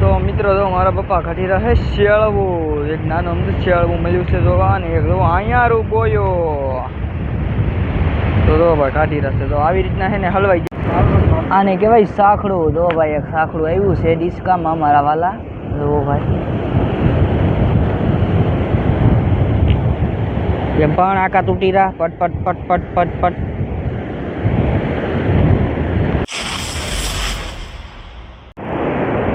તો મિત્રો, જો મારા પપ્પા ઘટી રહે શેળવું એક નાનું અમથું શેળવું મળ્યું છે જોવા એક અહીંયા રૂ બોયો તો જો ભાઈ કાઢી રહેશે તો આવી રીતના છે ને હલવાઈ આને કહેવાય સાખડું. જો ભાઈ એક સાખડું આવ્યું છે ડિસ્કામાં અમારા વાલા. જો ભાઈ. એમ પણ આકા તૂટી રહ્યા. પટ પટ પટ પટ પટ પટ.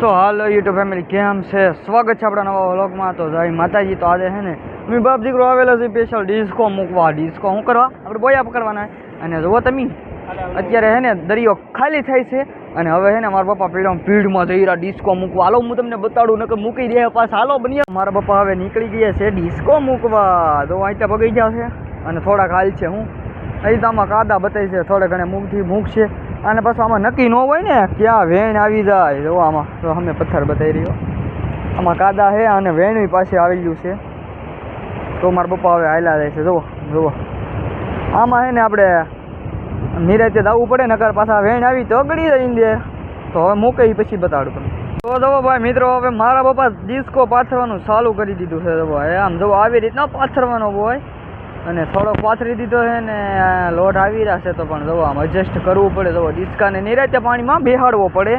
તો હાલો યુટ્યુબ ફેમિલી કેમ છે? સ્વાગત છે આપણા નવા વ્લોગમાં. તો જય માતાજી, તો આજે છે ને, મેં બાપ દીકરો આવેલો છે સ્પેશિયલ ડિસ્કો મૂકવા. ડિસ્કો શું કરવા? આપણે બોયા પકડવાના અને જુઓ તમે, અત્યારે છે ને દરિયો ખાલી થાય છે. અને હવે છે ને મારા પપ્પા પેલા પીડમાં જઈ રહ્યા ડિસ્કો મૂકવા. હાલો, હું તમને બતાડું, નકર મૂકી દે પાછા. હાલો બની મારા પપ્પા હવે નીકળી ગયા છે ડિસ્કો મૂકવા. તો અહીંયા પગી ગયા છે. અને થોડાક હાલ છે, હું. અહીં તો કાદા બતાવી છે થોડે ઘણે મૂકથી મૂકશે. અને પાછું આમાં નક્કી ન હોય ને, ક્યાં વેણ આવી જાય. જો આમાં તો અમે પથ્થર બતાવી રહ્યો. આમાં કાદા છે અને વેણ પાસે આવી ગયું છે. તો મારા પપ્પા હવે હાલ્યા જાય છે. જુઓ જુઓ આમાં છે ને આપણે નિરાતે દાવું પડે, નકર પાછા વેણ આવી તો અગડી જઈ દે તો હવે મૂકે પછી બતાડું તમને. તો જવો ભાઈ મિત્રો, હવે મારા પપ્પા ડિસ્કો પાથરવાનું ચાલુ કરી દીધું છે. જવો આમ જવો આવી રીતના પાથરવાનો હોય. અને થોડોક પાથરી દીધો છે ને લોટ આવી રહ્યા છે તો પણ જવો આમ એડજસ્ટ કરવું પડે. જુઓ ડિસ્કાને નિરાતે પાણીમાં બેહાડવો પડે.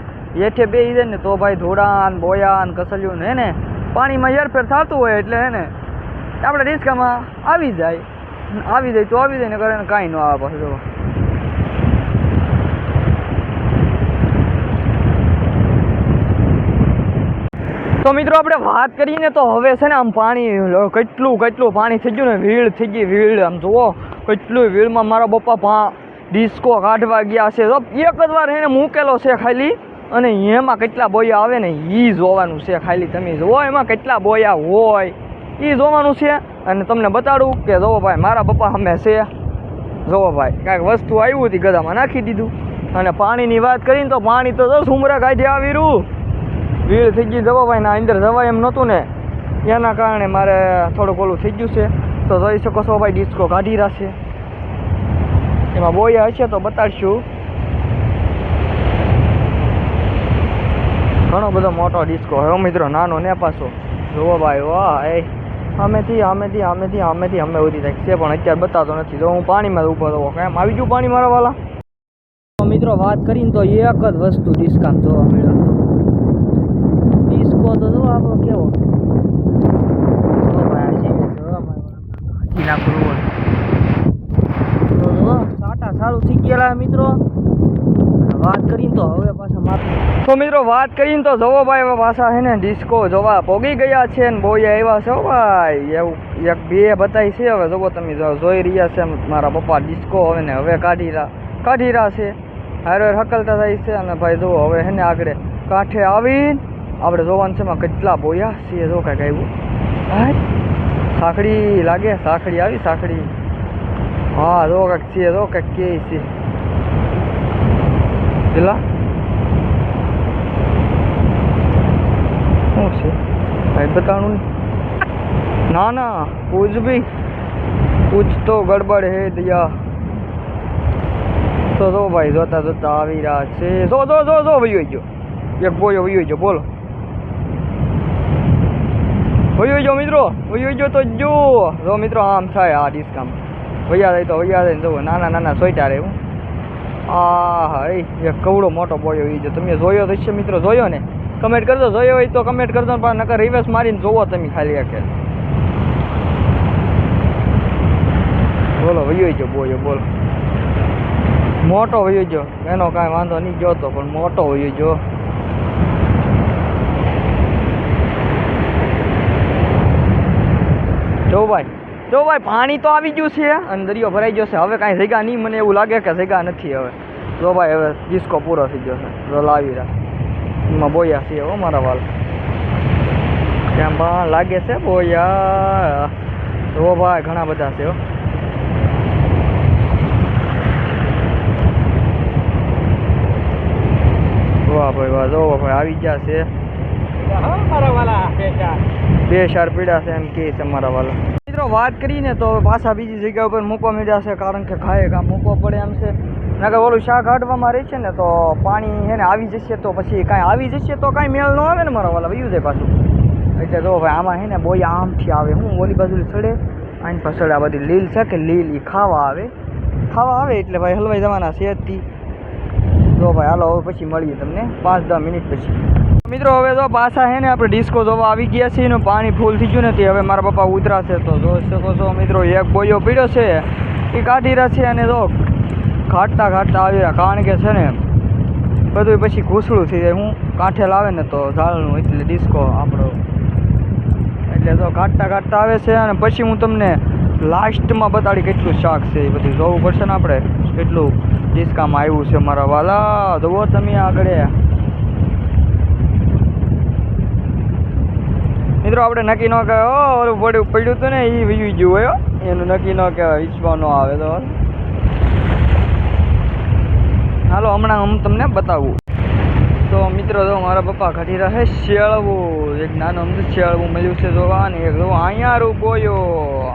એઠે બેસી જાય ને, તો ભાઈ ધોળાન બોયાન કસલ્યું ને ને, પાણીમાં હેરફેર થતું હોય એટલે, હે ને, આપણે રિસ્કામાં આવી જાય. આવી જાય તો આવી જાય ને કરે કાંઈ ન આવે પછી, જુઓ. તો મિત્રો આપણે વાત કરીએ તો હવે છે ને આમ પાણી કેટલું કેટલું પાણી થઈ ગયું ને વીળ થઈ ગઈ વીળ આમ જુઓ, કેટલું વીળમાં મારા પપ્પા પા ડિસ્કો કાઢવા ગયા છે. એક જ વાર એને મૂકેલો છે ખાલી. અને એમાં કેટલા બોયા આવે ને એ જોવાનું છે ખાલી. તમે જુઓ, એમાં કેટલા બોયા હોય. એ જોવાનું છે. અને તમને બતાડું કે જુઓ ભાઈ, મારા પપ્પા અમે છે. જુઓ ભાઈ, કાંઈક વસ્તુ આવ્યું હતી ગધામાં નાખી દીધું. અને પાણીની વાત કરીને તો પાણી તો દસ ઉમરા કાઢી આવી રહ્યું. ભીડ થઈ ગઈ જવા ભાઈ ના અંદર જવાય એમ નહોતું ને. એના કારણે મારે થોડુંક ઓલું થઈ ગયું છે. તો જોઈ શકો છો ભાઈ ડિસ્કો કાઢી રાખશે એમાં બોયા હશે તો બતાડશું. ઘણો બધો મોટો ડિસ્કો હવે મિત્રો, નાનો ને પાછો. જુઓ ભાઈ, વાહ, એ. અમેથી અમેથી અમેથી અમેથી અમે ઉધી થાય. છે પણ અત્યારે બતાતો નથી. જો હું પાણીમાં ઊભો તો કેમ આવી ગયું પાણી મારા વાલા મિત્રો, વાત કરીને તો એક જ વસ્તુ ડિસ્કાઉન્ટ જોવા મળ્યો. ડિસ્કો તો જો આપણો કેવો? સારું થઈ ગયેલા મિત્રો. વાત કરીને તો હવે પાછા માથું તો મિત્રો વાત કરીને તો જવો ભાઈ પાછા છે ને ડિસ્કો જોવા પોગી ગયા છે ને બોય આવ્યા છે ભાઈ. એવું એક બે બતાવી છે હવે. જોવો તમે જોઈ રહ્યા છે મારા પપ્પા ડિસ્કો હવે ને હવે કાઢી રહ્યા કાઢી રહ્યા છે. હારે હકલતા થાય છે અને ભાઈ જુઓ હવે છે ને આગળ કાંઠે આવીને આપણે જોવાનું છે એમાં કેટલા બોયા છે જો કાંઈક આવ્યું. હા સાંકડી લાગે સાંકડી આવી સાંકડી હા, જો કાંઈક છે જો કાંઈક કે છે પેલા? શું છે? ભાઈ બતાવવાનું નહીં. ના ના કુછ ભી કુછ તો ગડબડ હે દિયા. તો જો ભાઈ, જોતા જોતા આવી રહ્યા છે. જો જો જો જો, વયો ગયો. એક બોયો વયો ગયો, બોલો. વયો જો મિત્રો વયો જો તો જો. જો મિત્રો, આમ થાય આ ડિસ્કામ. વયા જાય તો વયા જાય ને જો, નાના નાના સોઈટા રહે હું. આ હા એ કવડો મોટો બોયો એ જો. તમે જોયો તો મિત્રો, જોયો ને? કમેન્ટ કરજો, જોયો હોય તો કમેન્ટ કરજો પણ નકર રિવર્સ મારીને જોવો તમે ખાલી આખે બોલો વયો ગયો બોયો, બોલો. મોટો વયો ગયો એનો કાંઈ વાંધો નહીં જોતો પણ મોટો વયો ગયો જો ભાઈ જો ભાઈ, પાણી તો આવી ગયું છે. અને દરિયો ભરાઈ ગયો છે. હવે કાંઈ જગ્યા નહીં મને એવું લાગે કે જગ્યા નથી હવે. જો ભાઈ, હવે ડિસ્કો પૂરો થઈ ગયો છે. જો લાવી રહ્યા. એમાં બોયા છે હો મારા વાલ. કેમ પણ લાગે છે બોયા? જો ભાઈ, ઘણા બધા છે હો. વાહ ભાઈ, વાહ. જો ભાઈ, આવી ગયા છે. બે ચાર પીડા છે એમ કે છે મારા વાલા. મિત્રો, વાત કરીને તો પાછા બીજી જગ્યા ઉપર મૂકવા મળ્યા છે, કારણ કે ખાય કામ મૂકવા પડે એમ છે. નકર ઓલું શાક હાટવામાં રહે છે ને, તો પાણી હે ને આવી જશે તો પછી કાંઈ આવી જશે તો કાંઈ મેળ ન આવે ને મારા વાલા, વયું જાય પાછું. એટલે જો ભાઈ આમાં હે ને બોય આમથી આવે, હું ઓલી બાજુ ચડે, આની પાછળ આ બધી લીલ છે કે લીલ એ ખાવા આવે. ખાવા આવે એટલે ભાઈ હલવાઈ જવાના છે જો ભાઈ હાલો, હવે પછી મળીએ તમને પાંચ દસ મિનિટ પછી. મિત્રો, હવે તો પાછા હે ને આપણે ડિસ્કો જોવા આવી ગયા છીએ ને પાણી ફૂલ થઈ ગયું નથી હવે મારા પપ્પા ઉતરાશે. તો જોઈ શકો છો મિત્રો, એક બોયો પીડ્યો છે, એ કાઢી રહ્યા છે અને જો ઘાટતા ઘાટતા આવી રહ્યા કારણ કે છે ને બધું પછી ઘૂસડું થઈ જાય. હું કાંઠે લાવે ને તો ઝાડનું એટલે ડિસ્કો આપણો. એટલે તો કાઢતા કાઢતા આવે છે અને પછી હું તમને લાસ્ટમાં બતાડી કેટલું શાક છે એ બધું જોવું પડશે ને આપણે. કેટલું ડિસ્કામાં આવ્યું છે મારા વાલા. જોવો તમે આગળ. મિત્રો, આપણે નક્કી ન કહેવાય ઓલું પડ્યું પડ્યું હતું ને એ વીવી ગયું હોય એનું નક્કી ન કહેવાય વિશ્વા ન આવે તો. હાલો, હમણાં હું તમને બતાવું. તો મિત્રો તો મારા પપ્પા ઘટી રહે શેળવું એક નાનું અમને શેળવું મળ્યું છે જોવા ને એક અહીંયા રૂ બોયો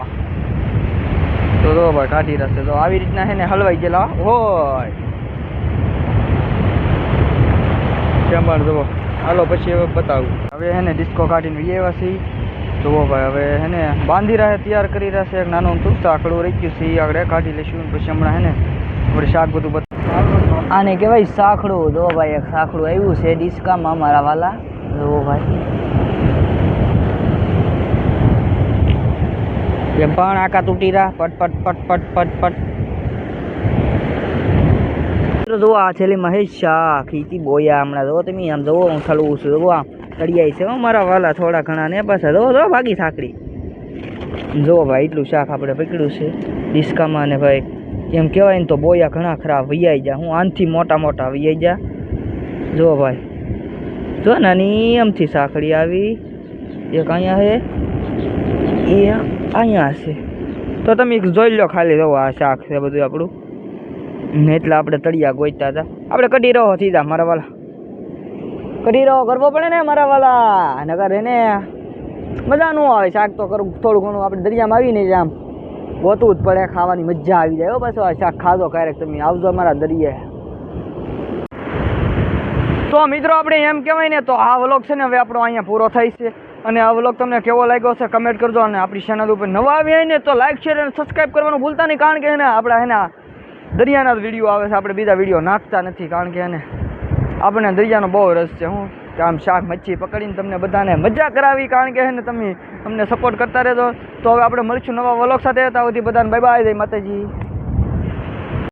તો જો ભાઈ કાઢી રહેશે તો આવી રીતના છે ને હલવાઈ ગયેલા હોય સંભાળ જુઓ હાલો, પછી હવે બતાવું. હવે હે ને ડિસ્કો કાઢીને વી આવ્યા છીએ જુઓ ભાઈ, હવે હે ને બાંધી રહે, તૈયાર કરી રહેશે. એક નાનું અમથું સાંકડું રહી ગયું છે એ આગળ કાઢી લઈશું. ને પછી હમણાં હે ને આપણે શાક બધું બતાવું આને કહેવાય સાંકડું જો ભાઈ, એક સાંકડું આવ્યું છે ડિસ્કામાં મારા વાલા. જુઓ ભાઈ. એ પણ આકા તૂટી રહ્યા. પટ પટ પટ પટ પટ પટ. મિત્રો જુઓ, આ છેલ્લી મહેશ શાહ ખીચી બોયા હમણાં. જુઓ તમે, આમ જુઓ, હું થળવું છું. જુઓ, આમ તળિયાઈ છે મારા વાલા, થોડા ઘણા ને પાછા. જુઓ જુઓ, ભાગી સાંકડી જુઓ ભાઈ, એટલું શાક આપણે પકડ્યું છે. ડિસ્કામાં ને ભાઈ, એમ કહેવાય ને તો બોયા ઘણા ખરા વૈયાઈ જા હું આનથી મોટા મોટા વૈયાઈ જા જુઓ ભાઈ. જો નાની આમથી સાંકડી આવી. એક અહીંયા છે એ અહીંયા છે. તો તમે જોઈ લો ખાલી, જુઓ આ શાક છે બધું આપણું. ને એટલા આપણે તળિયા ગોઈતા હતા. આપણે કઢી રહો સીધા મારા વાલા. કઢી રહો કરવો પડે ને મારા વાલા. નગર એને મજા ન આવે, શાક તો કરવું થોડું ઘણું આપણે દરિયામાં આવીને જ આમ ગોતવું જ પડે, ખાવાની મજા આવી જાય. પાછો આ શાક ખાધો ક્યારેક તમે, આવજો અમારા દરિયે તો મિત્રો આપણે એમ કહેવાય ને, તો આ વ્લોગ છે ને હવે આપણો અહીંયા પૂરો થાય છે. અને આ વ્લોગ તમને કેવો લાગ્યો છે કમેન્ટ કરજો અને આપણી ચેનલ ઉપર નવા આવી હોય ને, તો લાઈક શેર અને સબસ્ક્રાઈબ કરવાનું ભૂલતા નહીં. કારણ કે એને આપણા એને દરિયાના વીડિયો આવે છે, આપણે બીજા વીડિયો નાખતા નથી, કારણ કે એને આપણને દરિયાનો બહુ રસ છે, હું આમ શાક મચ્છી પકડીને તમને બધાને મજા કરાવી, કારણ કે એને તમે અમને સપોર્ટ કરતા રહેજો. તો હવે આપણે મળીશું નવા વ્લોગ સાથે, ત્યાં સુધી બધાને બાય બાય જય માતાજી.